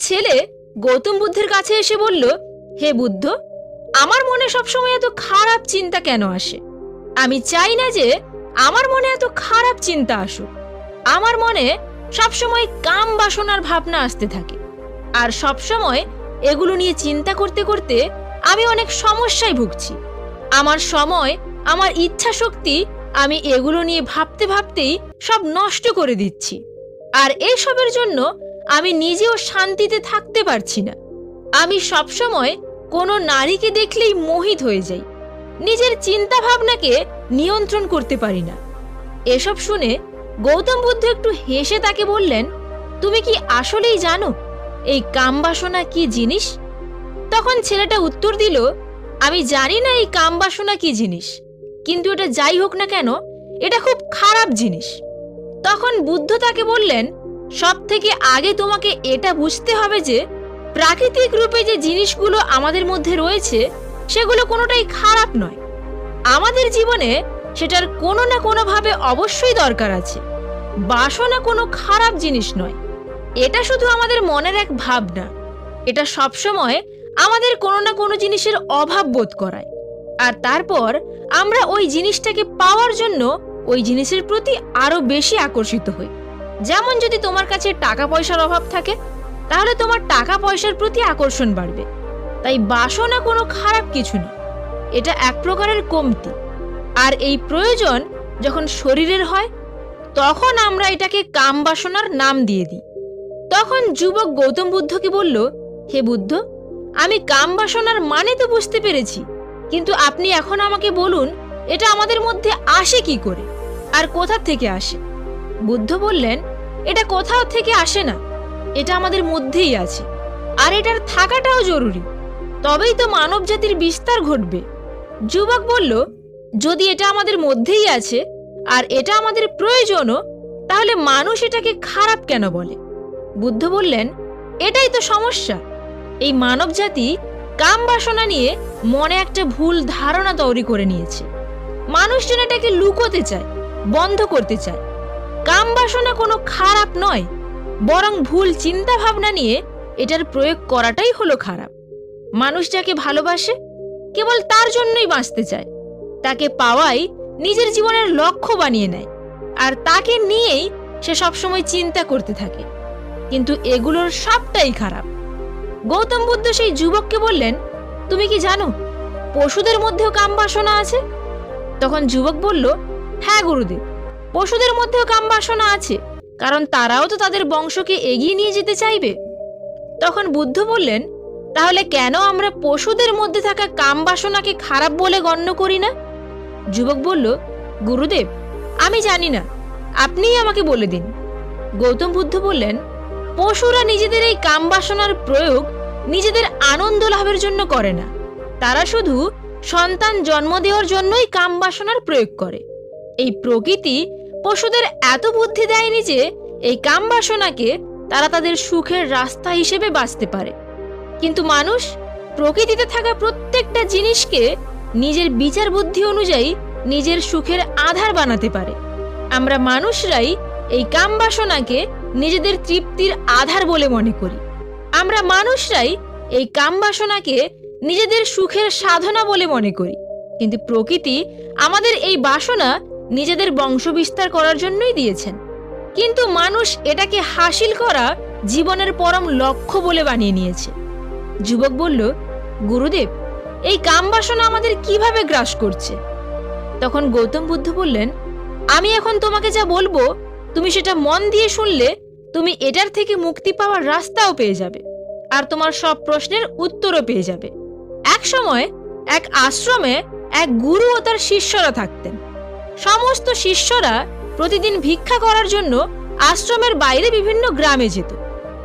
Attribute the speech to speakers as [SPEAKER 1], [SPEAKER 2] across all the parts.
[SPEAKER 1] ছেলে গৌতম বুদ্ধের কাছে এসে বলল, হে বুদ্ধ, আমার মনে সবসময় এত খারাপ চিন্তা কেন আসে? আমি চাই না যে আমার মনে এত খারাপ চিন্তা আসুক। আমার মনে সবসময় কাম বাসনার ভাবনা আসতে থাকে। আর সবসময় এগুলো নিয়ে চিন্তা করতে করতে আমি অনেক সমস্যায় ভুগছি। আমার সময়, আমার ইচ্ছা শক্তি আমি এগুলো নিয়ে ভাবতে ভাবতেই সব নষ্ট করে দিচ্ছি। আর এসবের জন্য আমি নিজেও শান্তিতে থাকতে পারছি না। আমি সবসময় কোনো নারীকে দেখলেই মোহিত হয়ে যাই। নিজের চিন্তা ভাবনাকে নিয়ন্ত্রণ করতে পারি না। এসব শুনে গৌতম বুদ্ধ একটু হেসে তাকে বললেন, তুমি কি আসলেই জানো এই কামবাসনা কি জিনিস? তখন ছেলেটা উত্তর দিল, আমি জানি না এই কামবাসনা কি জিনিস, কিন্তু এটা যাই হোক না কেন, এটা খুব খারাপ জিনিস। তখন বুদ্ধ তাকে বললেন সব থেকে আগে তোমাকে এটা বুঝতে হবে যে প্রাকৃতিক রূপে যে জিনিসগুলো আমাদের মধ্যে রয়েছে, সেগুলো কোনোটাই খারাপ নয়। আমাদের জীবনে সেটার কোনো না কোনোভাবে অবশ্যই দরকার আছে। বাসনা কোনো খারাপ জিনিস নয়। এটা শুধু আমাদের মনের এক ভাবনা। এটা সবসময় আমাদের কোনো না কোনো জিনিসের অভাব বোধ করায়। আর তারপর আমরা ওই জিনিসটাকে পাওয়ার জন্য ওই জিনিসের প্রতি আরও বেশি আকর্ষিত হই। যেমন যদি তোমার কাছে টাকা পয়সার অভাব থাকে, তাহলে তোমার টাকা পয়সার প্রতি আকর্ষণ বাড়বে। তাই বাসনা কোনো খারাপ কিছু না এটা এক প্রকারের কমতি। আর এই প্রয়োজন যখন শরীরের হয়, তখন আমরা এটাকে কাম বাসনার নাম দিয়ে দিই। তখন যুবক গৌতম বুদ্ধকে বলল, হে বুদ্ধ, আমি কাম বাসনার মানে তো বুঝতে পেরেছি, কিন্তু আপনি এখন আমাকে বলুন, এটা আমাদের মধ্যে আসে কি করে? আর কোথা থেকে আসে? বুদ্ধ বললেন, এটা কোথাও থেকে আসে না। এটা আমাদের মধ্যেই আছে। আর এটার থাকাটাও জরুরি। তবেই তো মানব জাতির বিস্তার ঘটবে। যুবক বলল, যদি এটা আমাদের মধ্যেই আছে, আর এটা আমাদের প্রয়োজনও, তাহলে মানুষ এটাকে খারাপ কেন বলে? বুদ্ধ বললেন, এটাই তো সমস্যা। এই মানব জাতি কাম বাসনা নিয়ে মনে একটা ভুল ধারণা তৈরি করে নিয়েছে। মানুষজন এটাকে লুকোতে চায়, বন্ধ করতে চায়। কাম বাসনা কোনো খারাপ নয়, বরং ভুল চিন্তা ভাবনা নিয়ে এটার প্রয়োগ করাটাই হলো খারাপ। মানুষ যাকে ভালোবাসে, কেবল তার জন্যই বাঁচতে চায়। তাকে পাওয়াই নিজের জীবনের লক্ষ্য বানিয়ে নেয়, আর তাকে নিয়েই সে সবসময় চিন্তা করতে থাকে। কিন্তু এগুলোর সবটাই খারাপ। গৌতম বুদ্ধ সেই যুবককে বললেন, তুমি কি জানো, পশুদের মধ্যেও কাম বাসনা আছে? তখন যুবক বলল হ্যাঁ গুরুদেব। পশুদের মধ্যেও কাম বাসনা আছে, কারণ তারাও তো তাদের বংশকে এগিয়ে নিয়ে যেতে চাইবে। তখন বুদ্ধ বললেন, তাহলে কেন আমরা পশুদের মধ্যে থাকা কাম বাসনাকে খারাপ বলে গণ্য করি না? যুবক বলল, গুরুদেব, আমি জানি না, আপনিই আমাকে বলে দিন। গৌতম বুদ্ধ বললেন, পশুরা নিজেদের এই কাম বাসনার প্রয়োগ নিজেদের আনন্দ লাভের জন্য করে না। তারা শুধু সন্তান জন্ম দেওয়ার জন্যই কাম বাসনার প্রয়োগ করে। এই প্রকৃতি পশুদের এত বুদ্ধি দেয়নি যে এই কাম বাসনাকে তারা তাদের সুখের রাস্তা হিসেবে বাঁচতে পারে। কিন্তু মানুষ প্রকৃতিতে থাকা প্রত্যেকটা জিনিসকে নিজের বিচার বুদ্ধি অনুযায়ী নিজের সুখের আধার বানাতে পারে। আমরা মানুষরাই এই কাম বাসনাকে নিজেদের তৃপ্তির আধার বলে মনে করি। আমরা মানুষরাই এই কাম বাসনাকে নিজেদের সুখের সাধনা বলে মনে করি। কিন্তু প্রকৃতি আমাদের এই বাসনা নিজেদের বংশবিস্তার করার জন্যই দিয়েছেন। কিন্তু মানুষ এটাকে হাসিল করা জীবনের পরম লক্ষ্য বলে বানিয়ে নিয়েছে। যুবক বলল, গুরুদেব, এই কাম বাসনা আমাদের কীভাবে গ্রাস করছে? তখন গৌতম বুদ্ধ বললেন, আমি এখন তোমাকে যা বলব, তুমি সেটা মন দিয়ে শুনলে তুমি এটার থেকে মুক্তি পাওয়ার রাস্তাও পেয়ে যাবে, আর তোমার সব প্রশ্নের উত্তরও পেয়ে যাবে। এক সময় এক আশ্রমে এক গুরু ও তার শিষ্যরা থাকতেন। সমস্ত শিষ্যরা প্রতিদিন ভিক্ষা করার জন্য আশ্রমের বাইরে বিভিন্ন গ্রামে যেত।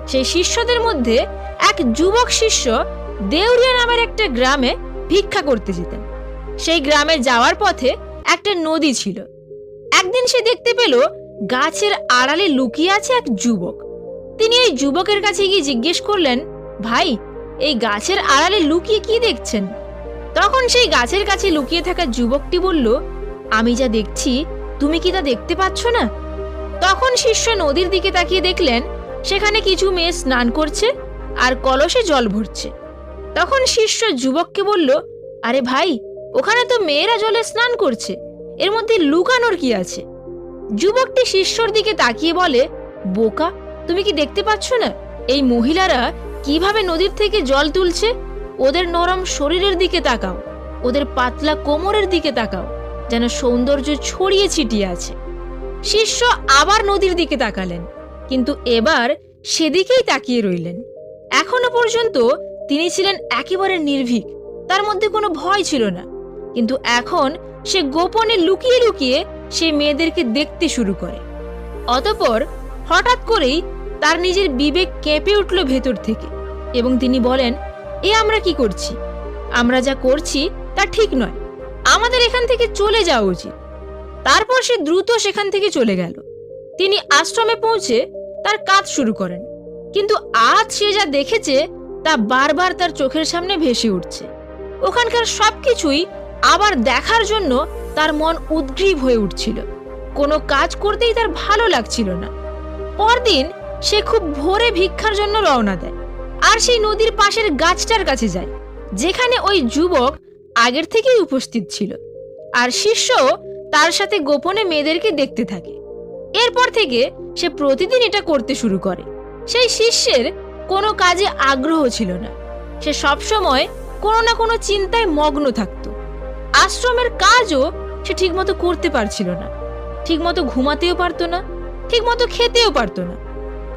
[SPEAKER 1] সেই শিষ্যদের মধ্যে এক যুবক শিষ্য দেউরিয়া নামের একটা গ্রামে ভিক্ষা করতে যেতেন। সেই গ্রামে যাওয়ার পথে একটা নদী ছিল। একদিন সে দেখতে পেল গাছের আড়ালে লুকিয়ে আছে এক যুবক। তিনি এই যুবকের কাছে গিয়ে জিজ্ঞেস করলেন, ভাই, এই গাছের আড়ালে লুকিয়ে কি দেখছেন? তখন সেই গাছের কাছে লুকিয়ে থাকা যুবকটি বলল আমি যা দেখছি, তুমি কি তা দেখতে পাচ্ছ না? তখন শিষ্য নদীর দিকে তাকিয়ে দেখলেন, সেখানে কিছু মেয়ে স্নান করছে আর কলসে জল ভরছে। তখন শিষ্য যুবককে বলল, আরে ভাই, ওখানে তো মেয়েরা জলে স্নান করছে, এর মধ্যে লুকানোর কি আছে? যুবকটি শিষ্যর দিকে তাকিয়ে বলে, বোকা, তুমি কি দেখতে পাচ্ছ না? এই মহিলারা কীভাবে নদীর থেকে জল তুলছে? ওদের নরম শরীরের দিকে তাকাও, ওদের পাতলা কোমরের দিকে তাকাও। যেন সৌন্দর্য ছড়িয়ে ছিটিয়ে আছে। শিষ্য আবার নদীর দিকে তাকালেন, কিন্তু এবার সেদিকেই তাকিয়ে রইলেন। এখনও পর্যন্ত তিনি ছিলেন একেবারে নির্ভীক, তার মধ্যে কোনো ভয় ছিল না। কিন্তু এখন সে গোপনে লুকিয়ে লুকিয়ে সে মেয়েদেরকে দেখতে শুরু করে। অতপর হঠাৎ করেই তার নিজের বিবেক কেঁপে উঠল ভেতর থেকে এবং তিনি বলেন, এ আমরা কি করছি? আমরা যা করছি তা ঠিক নয়। আমাদের এখান থেকে চলে যাওয়া উচিত। তারপর সে দ্রুত সেখান থেকে চলে গেল। তিনি আশ্রমে পৌঁছে তার কাজ শুরু করেন। কিন্তু আজ সে যা দেখেছে, তা বারবার তার চোখের সামনে ভেসে উঠছে। ওখানকার সবকিছুই আবার দেখার জন্য তার মন উদ্গ্রীব হয়ে উঠছিল। কোনো কাজ করতেই তার ভালো লাগছিল না। পরদিন সে খুব ভোরে ভিক্ষার জন্য রওনা দেয়। আর সেই নদীর পাশের গাছটার কাছে যায়, যেখানে ওই যুবক আগের থেকেই উপস্থিত ছিল। আর শিষ্য তার সাথে গোপনে মেয়েদেরকে দেখতে থাকে। এরপর থেকে সে প্রতিদিন এটা করতে শুরু করে। সেই শিষ্যের কোনো কাজে আগ্রহ ছিল না। সে সবসময় কোনো না কোনো চিন্তায় মগ্ন থাকত। আশ্রমের কাজও সে ঠিকমতো করতে পারছিল না। ঠিকমতো ঘুমাতেও পারতো না, ঠিকমতো খেতেও পারতো না।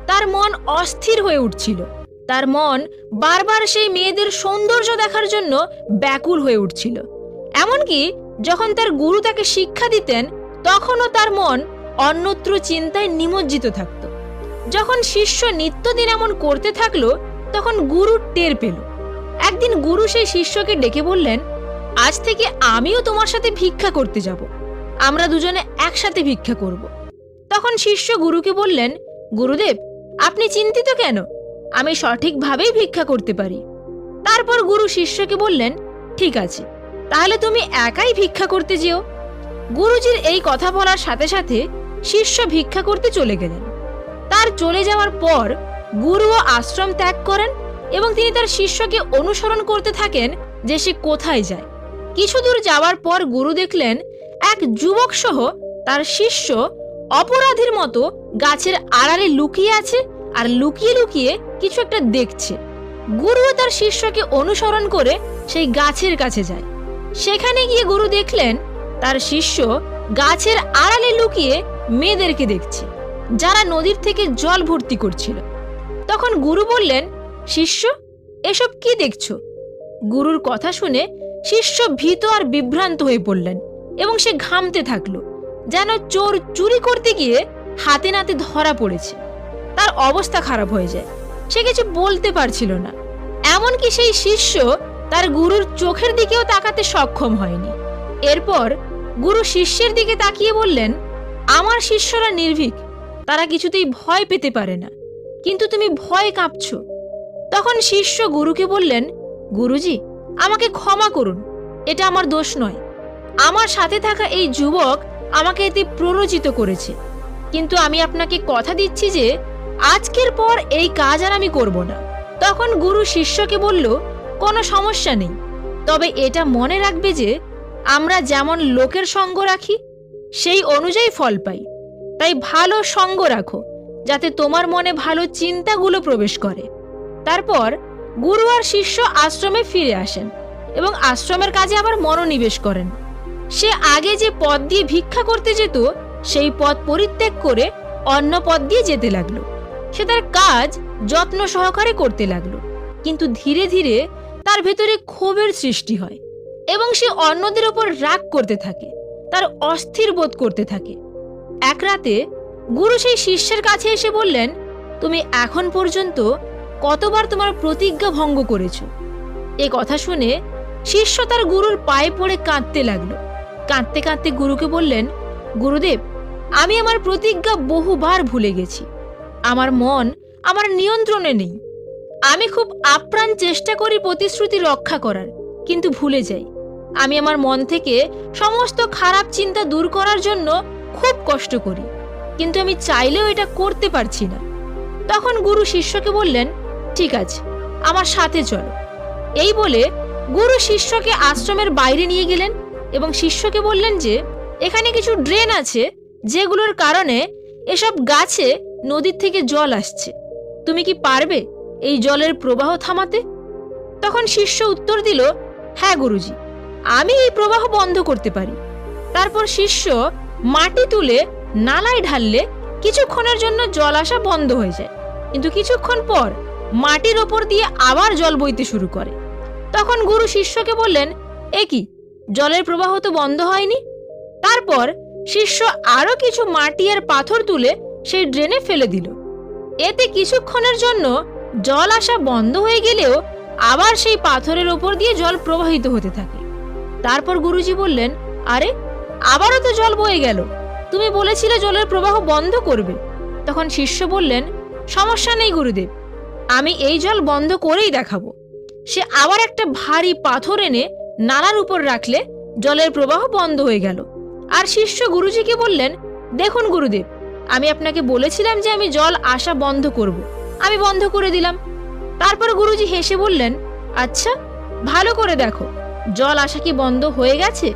[SPEAKER 1] তার মন অস্থির হয়ে উঠছিল। তার মন বারবার সেই মেয়েদের সৌন্দর্য দেখার জন্য ব্যাকুল হয়ে উঠছিল। এমনকি যখন তার গুরু তাকে শিক্ষা দিতেন, তখনও তার মন অন্যত্র চিন্তায় নিমজ্জিত থাকত। যখন শিষ্য নিত্যদিন এমন করতে থাকল, তখন গুরু টের পেল। একদিন গুরু সেই শিষ্যকে ডেকে বললেন, আজ থেকে আমিও তোমার সাথে ভিক্ষা করতে যাব। আমরা দুজনে একসাথে ভিক্ষা করব। তখন শিষ্য গুরুকে বললেন, গুরুদেব, আপনি চিন্তিত কেন? আমি সঠিকভাবেই ভিক্ষা করতে পারি। তারপর গুরু শিষ্যকে বললেন, ঠিক আছে, তাহলে তুমি একাই ভিক্ষা করতে যেও। গুরুজির এই কথা বলার সাথে সাথে শিষ্য ভিক্ষা করতে চলে গেলেন। তার চলে যাওয়ার পর গুরুও আশ্রম ত্যাগ করেন এবং তিনি তার শিষ্যকে অনুসরণ করতে থাকেন যে সে কোথায় যায়। কিছু দূর যাওয়ার পর গুরু দেখলেন, এক যুবক সহ তার শিষ্য অপরাধীর মতো গাছের আড়ালে লুকিয়ে আছে আর লুকিয়ে লুকিয়ে কিছু একটা দেখছে। গুরুও তার শিষ্যকে অনুসরণ করে সেই গাছের কাছে যায়। সেখানে গিয়ে গুরু দেখলেন, তার শিষ্য গাছের আড়ালে লুকিয়ে মেয়েদেরকে দেখছে, যারা নদীর থেকে জল ভর্তি করছিল। তখন গুরু বললেন, শিষ্য, এসব কি দেখছ? গুরুর কথা শুনে শিষ্য ভীত আর বিভ্রান্ত হয়ে পড়লেন এবং সে ঘামতে থাকল, যেন চোর চুরি করতে গিয়ে হাতে নাতে ধরা পড়েছে। তার অবস্থা খারাপ হয়ে যায়। সে কিছু বলতে পারছিল না। এমনকি সেই শিষ্য তার গুরুর চোখের দিকেও তাকাতে সক্ষম হয়নি। এরপর গুরু শিষ্যের দিকে তাকিয়ে বললেন, আমার শিষ্যরা নির্ভীক, তারা কিছুতেই ভয় পেতে পারে না। কিন্তু তুমি ভয় কাঁপছ। তখন শিষ্য গুরুকে বললেন, গুরুজি, আমাকে ক্ষমা করুন, এটা আমার দোষ নয়। আমার সাথে থাকা এই যুবক আমাকে এতে প্ররোচিত করেছে। কিন্তু আমি আপনাকে কথা দিচ্ছি যে আজকের পর এই কাজ আর আমি করব না। তখন গুরু শিষ্যকে বলল, কোনো সমস্যা নেই। তবে এটা মনে রাখবে যে, আমরা যেমন লোকের সঙ্গ রাখি, সেই অনুযায়ী ফল পাই। তাই ভালো সঙ্গ রাখো, যাতে তোমার মনে ভালো চিন্তাগুলো প্রবেশ করে। তারপর গুরু আর শিষ্য আশ্রমে ফিরে আসেন এবং আশ্রমের কাজে আবার মনোনিবেশ করেন। সে আগে যে পথ দিয়ে ভিক্ষা করতে যেত, সেই পথ পরিত্যাগ করে অন্য পথ দিয়ে যেতে লাগল। সে তার কাজ যত্ন সহকারে করতে লাগল। কিন্তু ধীরে ধীরে তার ভেতরে ক্ষোভের সৃষ্টি হয় এবং সে অন্যদের ওপর রাগ করতে থাকে, তার অস্থির বোধ করতে থাকে। এক রাতে গুরু সেই শিষ্যের কাছে এসে বললেন, তুমি এখন পর্যন্ত কতবার তোমার প্রতিজ্ঞা ভঙ্গ করেছ? এ কথা শুনে শিষ্য তার গুরুর পায়ে পড়ে কাঁদতে লাগল। কাঁদতে কাঁদতে গুরুকে বললেন, গুরুদেব, আমি আমার প্রতিজ্ঞা বহুবার ভুলে গেছি। আমার মন আমার নিয়ন্ত্রণে নেই। আমি খুব আপ্রাণ চেষ্টা করি প্রতিশ্রুতি রক্ষা করার, কিন্তু ভুলে যাই। আমি আমার মন থেকে সমস্ত খারাপ চিন্তা দূর করার জন্য খুব কষ্ট করি, কিন্তু আমি চাইলেও এটা করতে পারছি না। তখন গুরু শিষ্যকে বললেন, ঠিক আছে, আমার সাথে চলো। এই বলে গুরু শিষ্যকে আশ্রমের বাইরে নিয়ে গেলেন এবং শিষ্যকে বললেন যে, এখানে কিছু ড্রেন আছে, যেগুলোর কারণে এসব গাছে নদীর থেকে জল আসছে। তুমি কি পারবে এই জলের প্রবাহ থামাতে? তখন শিষ্য উত্তর দিল হ্যাঁ গুরুজি, আমি এই প্রবাহ বন্ধ করতে পারি। তারপর শিষ্য মাটি তুলে নালায় ঢাললে কিছুক্ষণের জন্য জল আসা বন্ধ হয়ে যায়। কিন্তু কিছুক্ষণ পর মাটির ওপর দিয়ে আবার জল বইতে শুরু করে। তখন গুরু শিষ্যকে বললেন, এ কি, জলের প্রবাহ তো বন্ধ হয়নি? তারপর শিষ্য আরও কিছু মাটি আর পাথর তুলে সেই ড্রেনে ফেলে দিল। এতে কিছুক্ষণের জন্য জল আসা বন্ধ হয়ে গেলেও আবার সেই পাথরের ওপর দিয়ে জল প্রবাহিত হতে থাকে। তারপর গুরুজি বললেন, আরে, আবারও তো জল বয়ে গেল। তুমি বলেছিলে জলের প্রবাহ বন্ধ করবে। তখন শিষ্য বললেন, সমস্যা নেই গুরুদেব, আমি এই জল বন্ধ করেই দেখাবো। সে আবার একটা ভারী পাথর এনে নালার উপর রাখলে জলের প্রবাহ বন্ধ হয়ে গেল। আর শিষ্য গুরুজিকে বললেন, দেখুন গুরুদেব, আমি আপনাকে বলেছিলাম যে আমি জল আসা বন্ধ করব। আমি বন্ধ করে দিলাম। তারপর গুরুজি হেসে বললেন আচ্ছা ভালো করে দেখো, জল আসা কি বন্ধ হয়ে গেছে?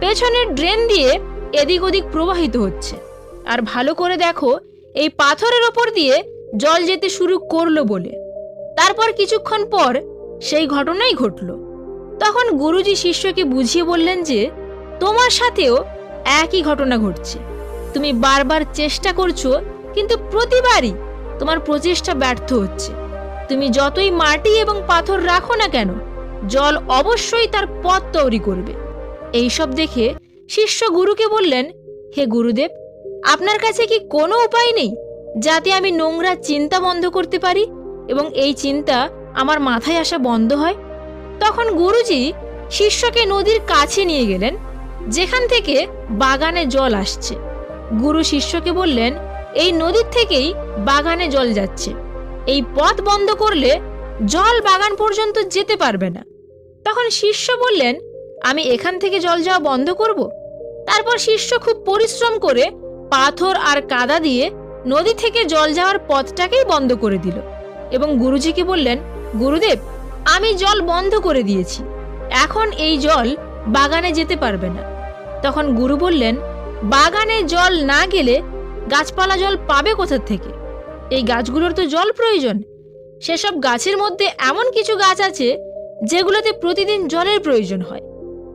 [SPEAKER 1] পেছনের ড্রেন দিয়ে এদিক ওদিক প্রবাহিত হচ্ছে। আর ভালো করে দেখো, এই পাথরের ওপর দিয়ে জল যেতে শুরু করল বলে। তারপর কিছুক্ষণ পর সেই ঘটনাই ঘটলো। তখন গুরুজি শিষ্যকে বুঝিয়ে বললেন যে, তোমার সাথেও একই ঘটনা ঘটছে। তুমি বারবার চেষ্টা করছ, কিন্তু প্রতিবারই তোমার প্রচেষ্টা ব্যর্থ হচ্ছে। তুমি যতই মাটি এবং পাথর রাখো না কেন, জল অবশ্যই তার পথ তৈরি করবে। এইসব দেখে শিষ্য গুরুকে বললেন, হে গুরুদেব, আপনার কাছে কি কোনো উপায় নেই, যাতে আমি নোংরা চিন্তা বন্ধ করতে পারি এবং এই চিন্তা আমার মাথায় আসা বন্ধ হয়? তখন গুরুজি শিষ্যকে নদীর কাছে নিয়ে গেলেন। যেখান থেকে বাগানে জল আসছে। গুরু শিষ্যকে বললেন, এই নদীর থেকেই বাগানে জল যাচ্ছে। এই পথ বন্ধ করলে জল বাগান পর্যন্ত যেতে পারবে না। তখন শিষ্য বললেন, আমি এখান থেকে জল যাওয়া বন্ধ করব? তারপর শিষ্য খুব পরিশ্রম করে পাথর আর কাদা দিয়ে নদী থেকে জল যাওয়ার পথটাকেই বন্ধ করে দিল এবং গুরুজিকে বললেন, গুরুদেব, আমি জল বন্ধ করে দিয়েছি। এখন এই জল বাগানে যেতে পারবে না। তখন গুরু বললেন, বাগানে জল না গেলে গাছপালা জল পাবে কোথা থেকে? এই গাছগুলোর তো জল প্রয়োজন। সেসব গাছের মধ্যে এমন কিছু গাছ আছে যেগুলোতে প্রতিদিন জলের প্রয়োজন হয়।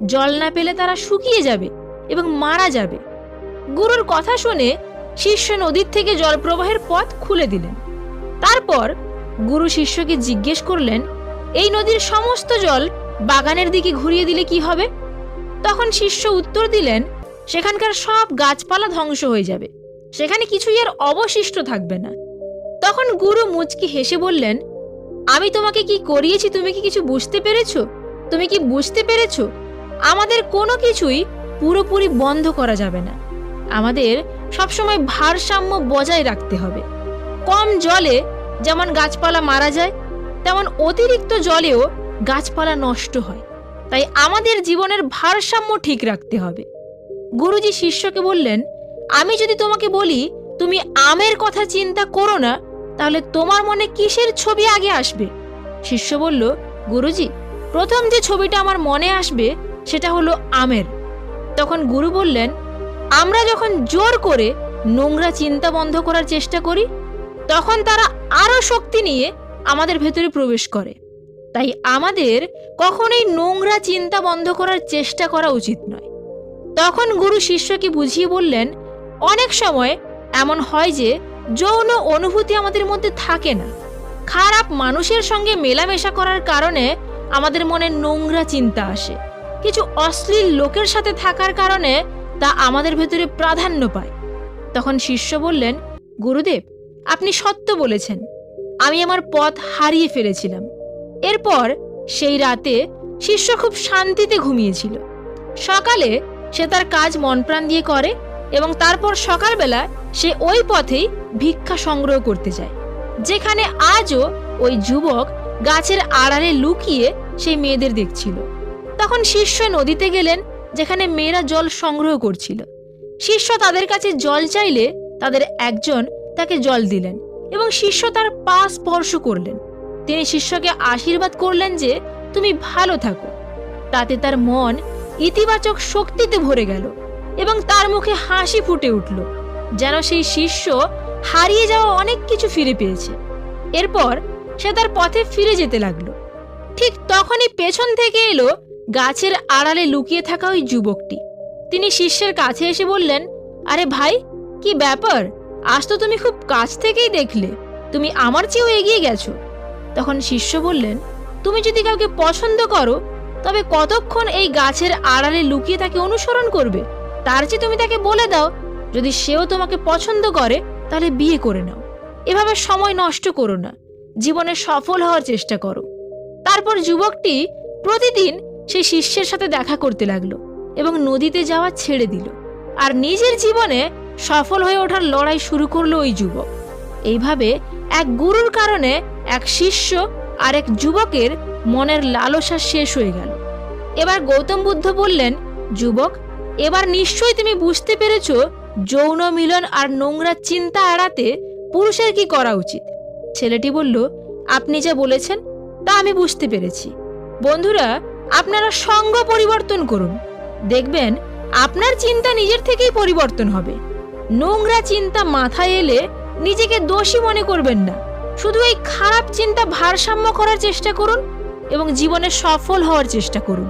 [SPEAKER 1] জল না পেলে তারা শুকিয়ে যাবে এবং মারা যাবে। গুরুর কথা শুনে শিষ্য নদীর থেকে জল প্রবাহের পথ খুলে দিলেন। তারপর গুরু শিষ্যকে জিজ্ঞেস করলেন, এই নদীর সমস্ত জল বাগানের দিকে ঘুরিয়ে দিলে কি হবে? তখন শিষ্য উত্তর দিলেন, সেখানকার সব গাছপালা ধ্বংস হয়ে যাবে। সেখানে কিছুই আর অবশিষ্ট থাকবে না। তখন গুরু মুচকি হেসে বললেন, আমি তোমাকে কি করিয়েছি? তুমি কি কিছু বুঝতে পেরেছ? তুমি কি বুঝতে পেরেছ? আমাদের কোনো কিছুই পুরোপুরি বন্ধ করা যাবে না। আমাদের সবসময় ভারসাম্য বজায় রাখতে হবে। কম জলে যেমন গাছপালা মারা যায়, তেমন অতিরিক্ত জলেও গাছপালা নষ্ট হয়। তাই আমাদের জীবনের ভারসাম্য ঠিক রাখতে হবে। গুরুজি শিষ্যকে বললেন, আমি যদি তোমাকে বলি, তুমি আমের কথা চিন্তা করো না, তাহলে তোমার মনে কিসের ছবি আগে আসবে? শিষ্য বলল, গুরুজি, প্রথম যে ছবিটা আমার মনে আসবে, সেটা হলো আমের। তখন গুরু বললেন, আমরা যখন জোর করে নোংরা চিন্তা বন্ধ করার চেষ্টা করি, তখন তারা আরও শক্তি নিয়ে আমাদের ভেতরে প্রবেশ করে। তাই আমাদের কখনোই নোংরা চিন্তা বন্ধ করার চেষ্টা করা উচিত নয়। তখন গুরু শিষ্যকে বুঝিয়ে বললেন, অনেক সময় এমন হয় যে, যৌন অনুভূতি আমাদের মধ্যে থাকে না। খারাপ মানুষের সঙ্গে মেলামেশা করার কারণে আমাদের মনে নোংরা চিন্তা আসে। কিছু অশ্লীল লোকের সাথে থাকার কারণে তা আমাদের ভেতরে প্রাধান্য পায়। তখন শিষ্য বললেন, গুরুদেব, আপনি সত্য বলেছেন। আমি আমার পথ হারিয়ে ফেলেছিলাম। এরপর সেই রাতে শিষ্য খুব শান্তিতে ঘুমিয়েছিল। সকালে সে তার কাজ মন প্রাণ দিয়ে করে এবং তারপর সকালবেলা সে ওই পথেই ভিক্ষা সংগ্রহ করতে যায়, যেখানে আজও ওই যুবক গাছের আড়ালে লুকিয়ে সেই মেয়েদের দেখছিল। তখন শিষ্য নদীতে গেলেন, যেখানে মেয়েরা জল সংগ্রহ করছিল। শিষ্য তাদের কাছে জল চাইলে তাদের একজন তাকে জল দিলেন এবং শিষ্য তার পা স্পর্শ করলেন। তিনি শিষ্যকে আশীর্বাদ করলেন যে তুমি ভালো থাকো। তাতে তার মন ইতিবাচক শক্তিতে ভরে গেল এবং তার মুখে হাসি ফুটে উঠল, যেন সেই শিষ্য হারিয়ে যাওয়া অনেক কিছু ফিরে পেয়েছে। এরপর সে তার পথে ফিরে যেতে লাগল। ঠিক তখনই পেছন থেকে এলো গাছের আড়ালে লুকিয়ে থাকা ওই যুবকটি। তিনি শিষ্যের কাছে এসে বললেন, আরে ভাই, কি ব্যাপার? আজ তো তুমি খুব কাছ থেকেই দেখলে। তুমি আমার চেয়েও এগিয়ে গেছো। তখন শিষ্য বললেন, তুমি যদি কাউকে পছন্দ করো, তবে কতক্ষণ এই গাছের আড়ালে লুকিয়ে তাকে অনুসরণ করবে? তার চেয়ে তুমি তাকে বলে দাও, যদি সেও তোমাকে পছন্দ করে, তাহলে বিয়ে করে নাও। এভাবে সময় নষ্ট করো না। জীবনে সফল হওয়ার চেষ্টা করো। তারপর যুবকটি প্রতিদিন সেই শিষ্যের সাথে দেখা করতে লাগল এবং নদীতে যাওয়া ছেড়ে দিল। আর নিজের জীবনে সফল হয়ে ওঠার লড়াই শুরু করল ওই যুবক। এইভাবে এক গুরুর কারণে এক শিষ্য আর এক যুবকের মনের লালসা শেষ হয়ে গেল। এবার গৌতম বুদ্ধ বললেন, যুবক, এবার নিশ্চয়ই তুমি বুঝতে পেরেছ যৌন মিলন আর নোংরা চিন্তা এড়াতে পুরুষের কি করা উচিত। ছেলেটি বলল, আপনি যা বলেছেন, তা আমি বুঝতে পেরেছি। বন্ধুরা, আপনারা সঙ্গ পরিবর্তন করুন। দেখবেন, আপনার চিন্তা নিজের থেকেই পরিবর্তন হবে। নোংরা চিন্তা মাথায় এলে নিজেকে দোষী মনে করবেন না। শুধু এই খারাপ চিন্তা ভারসাম্য করার চেষ্টা করুন এবং জীবনে সফল হওয়ার চেষ্টা করুন।